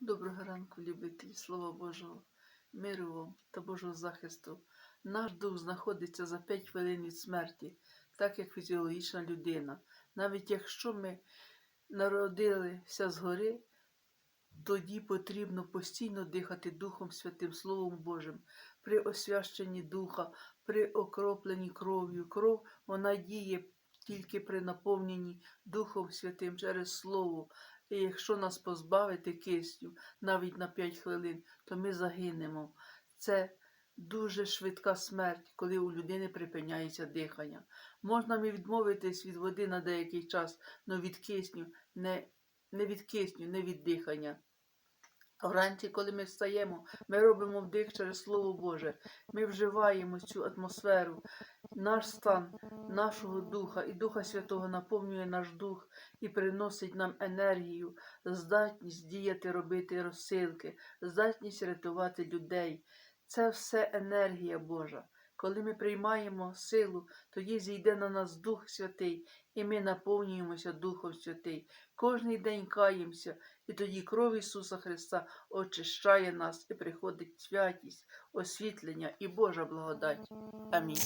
Доброго ранку, любителі Слова Божого, миру вам та Божого захисту. Наш дух знаходиться за 5 хвилин від смерті, так як фізіологічна людина. Навіть якщо ми народилися згори, тоді потрібно постійно дихати Духом Святим Словом Божим. При освященні Духа, при окропленні кров'ю. Кров вона діє тільки при наповненні Духом Святим через Слово. І якщо нас позбавити кисню навіть на 5 хвилин, то ми загинемо. Це дуже швидка смерть, коли у людини припиняється дихання. Можна ми відмовитись від води на деякий час, але від кисню не, не від кисню, не від дихання. Вранці, коли ми встаємо, ми робимо вдих через Слово Боже. Ми вживаємо цю атмосферу, наш стан нашого Духа і Духа Святого наповнює наш дух і приносить нам енергію, здатність діяти, робити розсилки, здатність рятувати людей. Це все енергія Божа. Коли ми приймаємо силу, тоді зійде на нас Дух Святий, і ми наповнюємося Духом Святий. Кожний день каємося, і тоді кров Ісуса Христа очищає нас і приходить святість, освітлення і Божа благодать. Амінь.